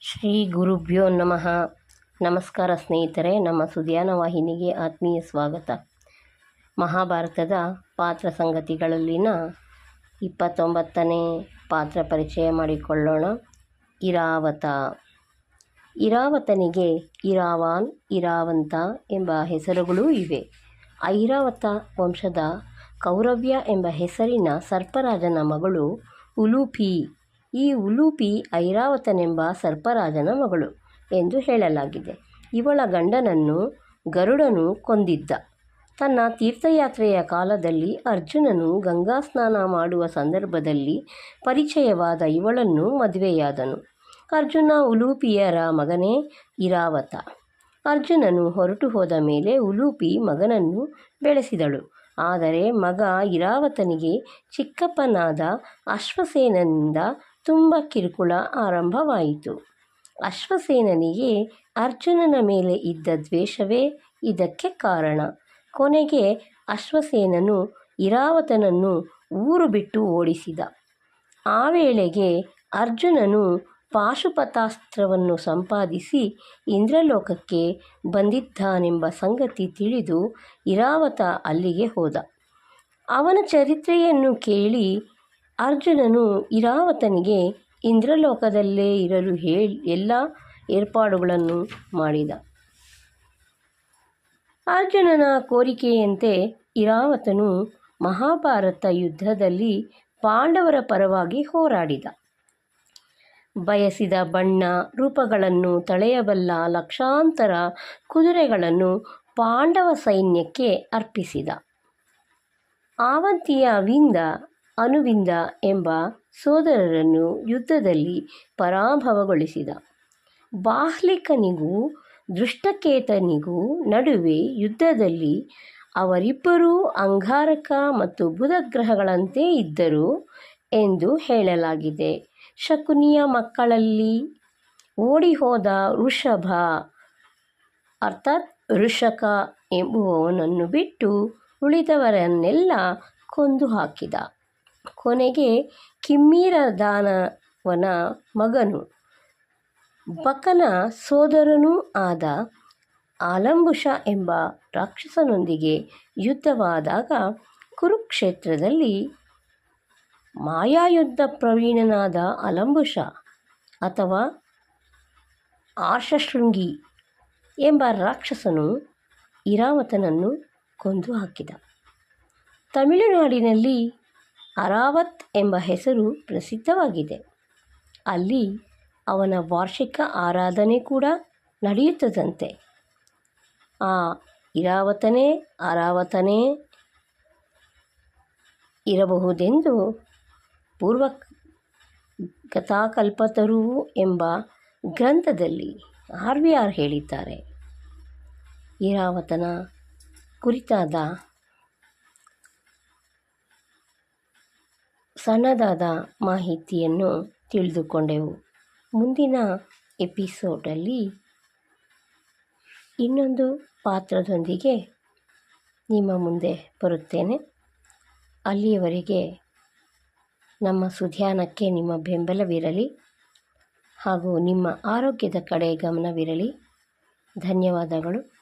ಶ್ರೀ ಗುರುಭ್ಯೋ ನಮಃ. ನಮಸ್ಕಾರ ಸ್ನೇಹಿತರೆ, ನಮ್ಮ ಸುದ್ಯಾನ ವಾಹಿನಿಗೆ ಆತ್ಮೀಯ ಸ್ವಾಗತ. ಮಹಾಭಾರತದ ಪಾತ್ರ ಸಂಗತಿಗಳಲ್ಲಿನ ಇಪ್ಪತ್ತೊಂಬತ್ತನೇ ಪಾತ್ರ ಪರಿಚಯ ಮಾಡಿಕೊಳ್ಳೋಣ. ಇರಾವತ. ಇರಾವತನಿಗೆ ಇರಾವಾನ್, ಇರಾವಂತ ಎಂಬ ಹೆಸರುಗಳೂ ಇವೆ. ಐರಾವತ ವಂಶದ ಕೌರವ್ಯ ಎಂಬ ಹೆಸರಿನ ಸರ್ಪರಾಜನ ಮಗಳು ಉಲೂಪಿ ಈ ಉಲೂಪಿ ಐರಾವತನೆಂಬ ಸರ್ಪರಾಜನ ಮಗಳು ಎಂದು ಹೇಳಲಾಗಿದೆ. ಇವಳ ಗಂಡನನ್ನು ಗರುಡನು ಕೊಂದಿದ್ದ. ತನ್ನ ತೀರ್ಥಯಾತ್ರೆಯ ಕಾಲದಲ್ಲಿ ಅರ್ಜುನನು ಗಂಗಾ ಸ್ನಾನ ಮಾಡುವ ಸಂದರ್ಭದಲ್ಲಿ ಪರಿಚಯವಾದ ಇವಳನ್ನು ಮದುವೆಯಾದನು. ಅರ್ಜುನ ಉಲೂಪಿಯರ ಮಗನೇ ಇರಾವತ. ಅರ್ಜುನನು ಹೊರಟು ಹೋದ ಮೇಲೆ ಉಲೂಪಿ ಮಗನನ್ನು ಬೆಳೆಸಿದಳು. ಆದರೆ ಮಗ ಇರಾವತನಿಗೆ ಚಿಕ್ಕಪ್ಪನಾದ ಅಶ್ವಸೇನನಿಂದ ತುಂಬ ಕಿರುಕುಳ ಆರಂಭವಾಯಿತು. ಅಶ್ವಸೇನನಿಗೆ ಅರ್ಜುನನ ಮೇಲೆ ಇದ್ದ ದ್ವೇಷವೇ ಇದಕ್ಕೆ ಕಾರಣ. ಕೊನೆಗೆ ಅಶ್ವಸೇನನು ಇರಾವತನನ್ನು ಊರು ಬಿಟ್ಟು ಓಡಿಸಿದ. ಆ ವೇಳೆಗೆ ಅರ್ಜುನನು ಪಾಶುಪತಾಸ್ತ್ರವನ್ನು ಸಂಪಾದಿಸಿ ಇಂದ್ರಲೋಕಕ್ಕೆ ಬಂದಿದ್ದಾನೆಂಬ ಸಂಗತಿ ತಿಳಿದು ಇರಾವತ ಅಲ್ಲಿಗೆ ಹೋದ. ಅವನ ಚರಿತ್ರೆಯನ್ನು ಕೇಳಿ ಅರ್ಜುನನು ಇರಾವತನಿಗೆ ಇಂದ್ರಲೋಕದಲ್ಲೇ ಇರಲು ಹೇಳಿ, ಎಲ್ಲ ಏರ್ಪಾಡುಗಳನ್ನು ಮಾಡಿದ. ಅರ್ಜುನನ ಕೋರಿಕೆಯಂತೆ ಇರಾವತನು ಮಹಾಭಾರತ ಯುದ್ಧದಲ್ಲಿ ಪಾಂಡವರ ಪರವಾಗಿ ಹೋರಾಡಿದ. ಬಯಸಿದ ಬಣ್ಣ ರೂಪಗಳನ್ನು ತಳೆಯಬಲ್ಲ ಲಕ್ಷಾಂತರ ಕುದುರೆಗಳನ್ನು ಪಾಂಡವ ಸೈನ್ಯಕ್ಕೆ ಅರ್ಪಿಸಿದ. ಆವಂತಿಯ ವಿಂದ ಅನುವಿಂದ ಎಂಬ ಸೋದರರನ್ನು ಯುದ್ಧದಲ್ಲಿ ಪರಾಭವಗೊಳಿಸಿದ. ಬಾಹ್ಲಿಕನಿಗೂ ದೃಷ್ಟಕೇತನಿಗೂ ನಡುವೆ ಯುದ್ಧದಲ್ಲಿ ಅವರಿಬ್ಬರೂ ಅಂಗಾರಕ ಮತ್ತು ಬುಧ ಗ್ರಹಗಳಂತೆ ಇದ್ದರು ಎಂದು ಹೇಳಲಾಗಿದೆ. ಶಕುನಿಯ ಮಕ್ಕಳಲ್ಲಿ ಓಡಿಹೋದ ಋಷಭ ಅರ್ಥಾತ್ ಋಷಕ ಎಂಬುವವನನ್ನು ಬಿಟ್ಟು ಉಳಿದವರನ್ನೆಲ್ಲ ಕೊಂದು ಹಾಕಿದ ಕೊನೆಗೆ ಕಿಮ್ಮಿರದಾನವನ ಮಗನು. ಬಕನ ಸೋದರನೂ ಆದ ಆಲಂಬುಷ ಎಂಬ ರಾಕ್ಷಸನೊಂದಿಗೆ ಯುದ್ಧವಾದಾಗ ಕುರುಕ್ಷೇತ್ರದಲ್ಲಿ ಮಾಯಾಯುದ್ಧ ಪ್ರವೀಣನಾದ ಅಲಂಬುಷ ಅಥವಾ ಆರ್ಷಶೃಂಗಿ ಎಂಬ ರಾಕ್ಷಸನು ಇರಾವತನನ್ನು ಕೊಂದು ಹಾಕಿದ. ತಮಿಳುನಾಡಿನಲ್ಲಿ ಅರಾವತ್ ಎಂಬ ಹೆಸರು ಪ್ರಸಿದ್ಧವಾಗಿದೆ. ಅಲ್ಲಿ ಅವನ ವಾರ್ಷಿಕ ಆರಾಧನೆ ಕೂಡ ನಡೆಯುತ್ತದಂತೆ. ಆ ಇರಾವತನೇ ಅರಾವತನೇ ಇರಬಹುದೆಂದು ಪೂರ್ವ ಕಥಾಕಲ್ಪತರು ಎಂಬ ಗ್ರಂಥದಲ್ಲಿ ಆರ್ ವಿ ಆರ್ ಹೇಳಿದ್ದಾರೆ. ಇರಾವತನ ಕುರಿತಾದ ಸಣ್ಣದಾದ ಮಾಹಿತಿಯನ್ನು ತಿಳಿದುಕೊಂಡೆವು. ಮುಂದಿನ ಎಪಿಸೋಡಲ್ಲಿ ಇನ್ನೊಂದು ಪಾತ್ರದೊಂದಿಗೆ ನಿಮ್ಮ ಮುಂದೆ ಬರುತ್ತೇನೆ. ಅಲ್ಲಿಯವರೆಗೆ ನಮ್ಮ ಸುಧ್ಯಾನಕ್ಕೆ ನಿಮ್ಮ ಬೆಂಬಲವಿರಲಿ ಹಾಗೂ ನಿಮ್ಮ ಆರೋಗ್ಯದ ಕಡೆ ಗಮನವಿರಲಿ. ಧನ್ಯವಾದಗಳು.